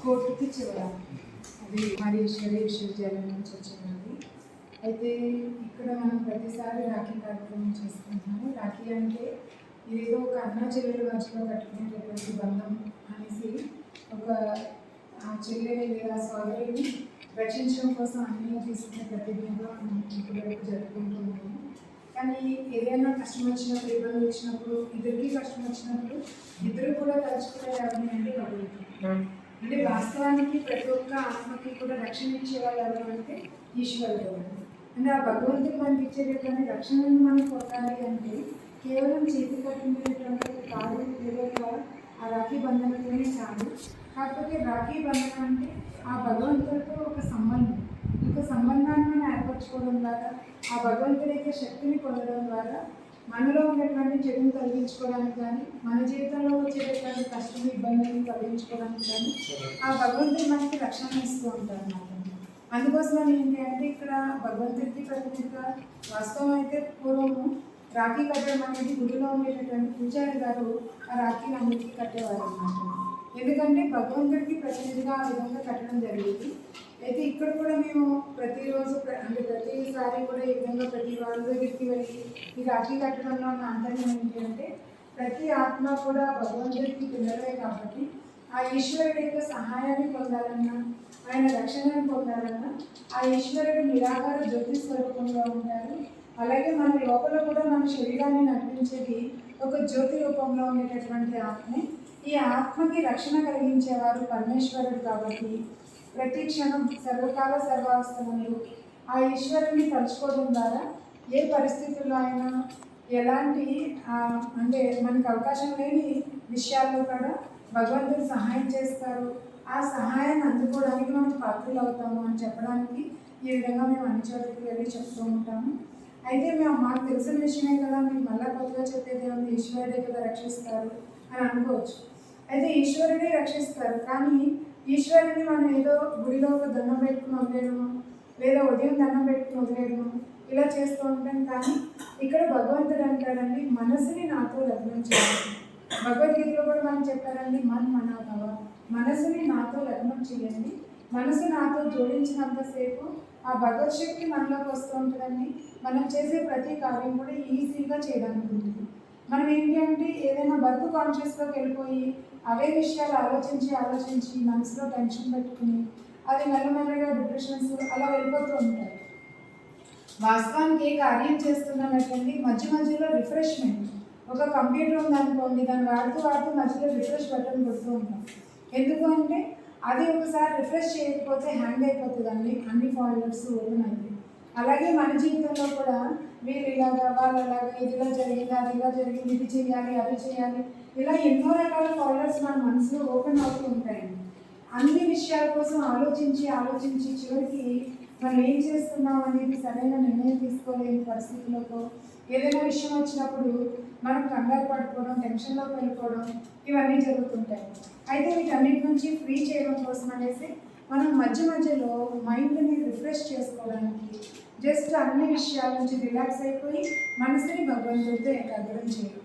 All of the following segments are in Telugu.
కోర్టుకి ఇచ్చేవారు అది మరి ఈశ్వరి విశ్వవిద్యాలయం నుంచి వచ్చినది అయితే ఇక్కడ మనం ప్రతిసారి రాఖీ కార్యక్రమం చేసుకుంటున్నాము రాఖీ అంటే ఇదేదో ఒక అన్నా చెల్లెల మధ్యలో కట్టుకునేటటువంటి బంధం అనేసి ఒక ఆ చెల్లెని లేదా సోదరిని రక్షించడం కోసం అన్ని తీసుకునే ప్రతిజ్ఞగా మనం ఇప్పటివరకు జరుపుకుంటూ ఉన్నాము కానీ ఏదైనా కష్టం వచ్చినప్పుడు ఇబ్బంది వచ్చినప్పుడు ఇద్దరికి కష్టం వచ్చినప్పుడు ఇద్దరు కూడా తలుచుకునే ఎవరిని అంటే భగవంతుడు. అంటే వాస్తవానికి ప్రతి ఒక్క ఆత్మకి కూడా రక్షణ ఇచ్చే వాళ్ళు ఎవరు అంటే ఈశ్వరుడు. అంటే ఆ భగవంతుడు మనకి ఇచ్చేటటువంటి రక్షణను మనం పొందాలి అంటే కేవలం చేతి కట్టినటువంటి కాదు లేదా ఆ రాఖీ బంధనతోనే చాలు. కాకపోతే రాఖీ బంధనం అంటే ఆ భగవంతుడితో ఒక సంబంధం. ఇంకా సంబంధాన్ని మనం ఏర్పరచుకోవడం ద్వారా ఆ భగవంతుడి యొక్క శక్తిని పొందడం ద్వారా మనలో ఉన్నటువంటి చెడుని తొలగించుకోవడానికి కానీ మన జీవితంలో వచ్చేటటువంటి కష్టం ఇబ్బందిని తొలగించుకోవడానికి కానీ ఆ భగవంతుడు మనకి రక్షణ ఇస్తూ ఉంటారు అన్నమాట. అందుకోసం ఏంటి అంటే ఇక్కడ భగవంతుడికి ప్రతినిధిగా వాస్తవం అయితే పూర్వము రాఖీ కట్టడం అనేది గుడిలో ఉండేటటువంటి పూజారి గారు ఆ రాఖీని అందరికీ కట్టేవారు అన్నమాట ఎందుకంటే భగవంతుడికి ప్రతినిధిగా ఆ విధంగా కట్టడం జరిగింది. అయితే ఇక్కడ కూడా మేము ప్రతిరోజు అంటే ప్రతిసారి కూడా ఈ విధంగా ప్రతి వాళ్ళ దగ్గరికి వెళ్ళి ఈ అతి కట్టడంలో ఉన్న అంతర్యం ఏంటి అంటే ప్రతి ఆత్మ కూడా భగవంతుడికి పిల్లలే కాబట్టి ఆ ఈశ్వరుడి యొక్క సహాయాన్ని పొందాలన్నా ఆయన రక్షణను పొందాలన్నా ఆ ఈశ్వరుడు నిరాకార జ్యోతి స్వరూపంగా ఉంటారు అలాగే మన లోపల కూడా మన శరీరాన్ని నడిపించేది ఒక జ్యోతి రూపంలో ఉండేటటువంటి ఆత్మే. ఈ ఆత్మకి రక్షణ కలిగించేవారు పరమేశ్వరుడు కాబట్టి ప్రతి క్షణం సర్వకాల సర్వావస్థలంలో ఆ ఈశ్వరుని తలుచుకోవడం ద్వారా ఏ పరిస్థితుల్లో అయినా ఎలాంటి అంటే మనకు అవకాశం లేని విషయాల్లో కూడా భగవంతుడు సహాయం చేస్తారు. ఆ సహాయాన్ని అందుకోవడానికి మనం పాత్రలు అవుతాము అని చెప్పడానికి ఈ విధంగా మేము అన్ని చోట్లకి వెళ్ళి చెప్తూ ఉంటాము. అయితే మేము మాకు తెలిసిన విషయమే కదా మీకు మళ్ళా కొత్తగా చెప్పేది ఏముంది? ఈశ్వరుడే కదా రక్షిస్తారు అని అనుకోవచ్చు. అయితే ఈశ్వరుడే రక్షిస్తారు. కానీ ఈశ్వరుని మనం ఏదో గుడిలో ఒక దండం పెట్టుకుని వదిలేయడము లేదా ఉదయం దండం పెట్టుకుని వదిలేయడము ఇలా చేస్తూ ఉంటాం. కానీ ఇక్కడ భగవంతుడు అంటాడండి మనసుని నాతో లగ్నం చేయాలి భగవద్గీతలో కూడా మనం చెప్పారండి మన్ మనాభవ. మనసుని నాతో లగ్నం చేయండి. మనసు నాతో జోడించినంతసేపు ఆ భగవత్ శక్తి మనలోకి వస్తూ ఉంటుందండి. మనం చేసే ప్రతి కార్యం కూడా ఈజీగా చేయడానికి ఉంటుంది మనం ఏంటి అంటే ఏదైనా బర్త్ కాన్షియస్లోకి వెళ్ళిపోయి అవే విషయాలు ఆలోచించి ఆలోచించి మనసులో టెన్షన్ పెట్టుకుని అది మెల్లమెల్లగా డిప్రెషన్స్ అలా వెళ్ళిపోతూ ఉంటాయి. వాస్తవానికి ఏ కార్యం చేస్తున్నామంటే మధ్య మధ్యలో రిఫ్రెష్మెంట్ ఒక కంప్యూటర్ ఉందనుకోండి దాన్ని వాడుతూ వాడుతూ మధ్యలో రిఫ్రెష్ బటన్ కొడుతూ ఉంటాం. ఎందుకు అంటే అది ఒకసారి రిఫ్రెష్ చేయకపోతే హ్యాంగ్ అయిపోతుంది. అన్ని ఫోల్డర్స్ ఓపెన్ అయితే అలాగే మన జీవితంలో కూడా మీరు ఇలాగా వాళ్ళు అలాగా ఇది ఇలా జరిగింది అది ఇలా జరిగింది ఇది చేయాలి అది చేయాలి. ఇలా ఎన్నో రకాల ఫాలోవర్స్ మన మనసులో ఓపెన్ అవుతూ ఉంటాయి అన్ని విషయాల కోసం ఆలోచించి ఆలోచించి చివరికి మనం ఏం చేస్తున్నాం అనేది సరైన నిర్ణయం తీసుకోలేని పరిస్థితులతో ఏదైనా విషయం వచ్చినప్పుడు మనం కంగారు పడిపోవడం టెన్షన్లోకి వెళ్ళిపోవడం ఇవన్నీ జరుగుతుంటాయి. అయితే వీటన్నిటి నుంచి ఫ్రీ చేయడం కోసం అనేసి మనం మధ్య మధ్యలో మైండ్ని రిఫ్రెష్ చేసుకోవడానికి జస్ట్ అన్ని విషయాల నుంచి రిలాక్స్ అయిపోయి మనసుని భగవంతుడితో ఏకాగ్రం చేయడం.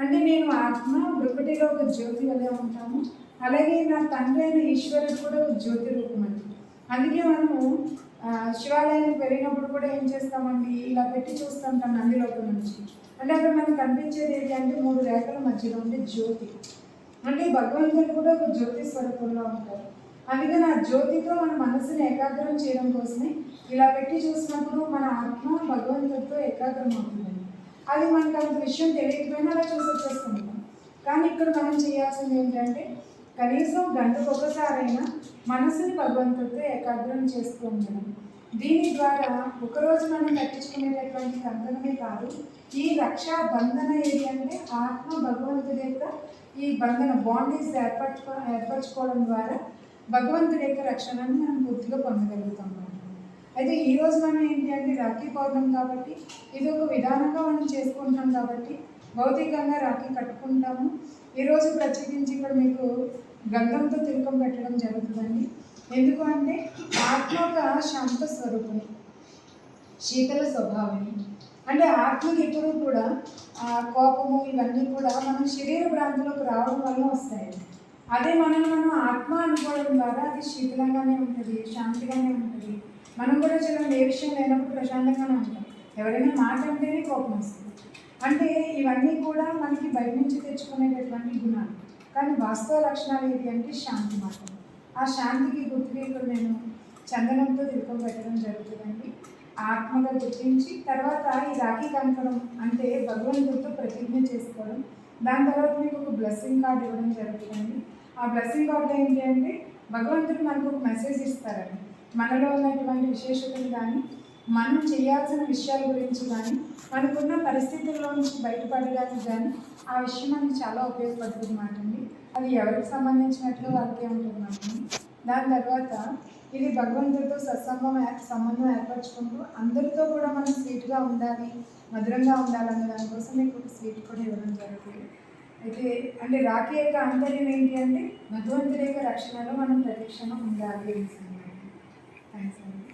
అంటే నేను ఆత్మ బ్రుకుటిలో ఒక జ్యోతి వలె ఉంటాము. అలాగే నా తండ్రి అయిన ఈశ్వరుడు కూడా ఒక జ్యోతి రూపం అండి. అందుకే మనము శివాలయానికి వెళ్ళినప్పుడు కూడా ఏం చేస్తామండి? ఇలా పెట్టి చూస్తుంటాం నంది లోపల నుంచి. అంటే అక్కడ మనకు కనిపించేది ఏంటి అంటే మూడు రేఖల మధ్యలో ఉండే జ్యోతి. అంటే భగవంతుడు కూడా ఒక జ్యోతి స్వరూపంలో ఉంటారు. అందుకని ఆ జ్యోతితో మన మనసుని ఏకాగ్రం చేయడం కోసమే ఇలా పెట్టి చూసినప్పుడు మన ఆత్మ భగవంతుడితో ఏకాగ్రం అవుతుంది. అది మనకు అంత విషయం తెలియకపోయినా అలా చూసి వచ్చేస్తుంటాం కానీ ఇక్కడ మనం చేయాల్సింది ఏంటంటే కనీసం గంటకు ఒకసారైనా మనసుని భగవంతుడితో ఏకాగ్రం చేస్తూ ఉండడం. దీని ద్వారా ఒకరోజు మనం కట్టించుకునేటటువంటి బంధనమే కాదు ఈ రక్షా బంధన ఏది అంటే ఆత్మ భగవంతుడి యొక్క ఈ బంధన బాండేజ్ ఏర్పరచుకో ఏర్పరచుకోవడం ద్వారా భగవంతుడి యొక్క రక్షణని మనం పూర్తిగా పొందగలుగుతాం అయితే ఈ రోజు మనం ఏంటి అంటే రాఖీ పౌర్ణం కాబట్టి ఇది ఒక విధానంగా మనం చేసుకుంటాం కాబట్టి భౌతికంగా రాఖీ కట్టుకుంటాము. ఈరోజు ప్రత్యేకించి ఇక్కడ మీకు గంధంతో తిలకం పెట్టడం జరుగుతుందండి. ఎందుకు అంటే ఆత్మ ఒక శాంత స్వరూపం శీతల స్వభావం. అంటే ఆత్మకి ఎప్పుడు కూడా కోపము ఇవన్నీ కూడా మనం శరీర భ్రాంతిలోకి రావడం వల్ల వస్తాయి అదే మనం మనం ఆత్మ అనుకోవడం ద్వారా అది శీతలంగానే ఉంటుంది శాంతిగానే ఉంటుంది. మనం కూడా చాలా ఏ విషయం లేనప్పుడు ప్రశాంతంగానే ఉంటాం. ఎవరైనా మాట అంటేనే కోపం వస్తుంది. అంటే ఇవన్నీ కూడా మనకి బయట నుంచి తెచ్చుకునేటటువంటి గుణాలు. కానీ వాస్తవ లక్షణాలు ఏంటి అంటే శాంతి మాత్రం. ఆ శాంతికి గుర్తుగా నేను చందనంతో దీపం పెట్టడం జరుగుతుందండి. ఆత్మగా గుర్తించి తర్వాత ఈ రాఖీ కనపడం అంటే భగవంతుడితో ప్రతిజ్ఞ చేసుకోవడం. దాని తర్వాత మీకు ఒక బ్లెస్సింగ్ కార్డు ఇవ్వడం జరుగుతుంది ఆ బ్లెస్సింగ్ కార్డ్ ఏంటి అంటే భగవంతుడు మనకు ఒక మెసేజ్ ఇస్తారండి. మనలో ఉన్నటువంటి విశేషతలు కానీ మనం చేయాల్సిన విషయాల గురించి కానీ మనకున్న పరిస్థితుల్లో నుంచి బయటపడడానికి కానీ ఆ విషయం అనేది చాలా ఉపయోగపడుతుంది మాట అండి. అది ఎవరికి సంబంధించినట్లు వాళ్ళకే ఉంటుంది మాట అండి. దాని తర్వాత ఇది భగవంతుడితో సత్సంగం సంబంధం ఏర్పరచుకుంటూ అందరితో కూడా మనం స్వీట్గా ఉండాలి మధురంగా ఉండాలన్న దానికోసం మీకు ఒక స్వీట్ కూడా ఇవ్వడం జరుగుతుంది. అయితే అంటే రాఖీ యొక్క అంతర్యం ఏంటి అంటే భగవంతుడి యొక్క రక్షణలో మనం ప్రతిక్షణ ఉండాలి. థ్యాంక్స్ అండి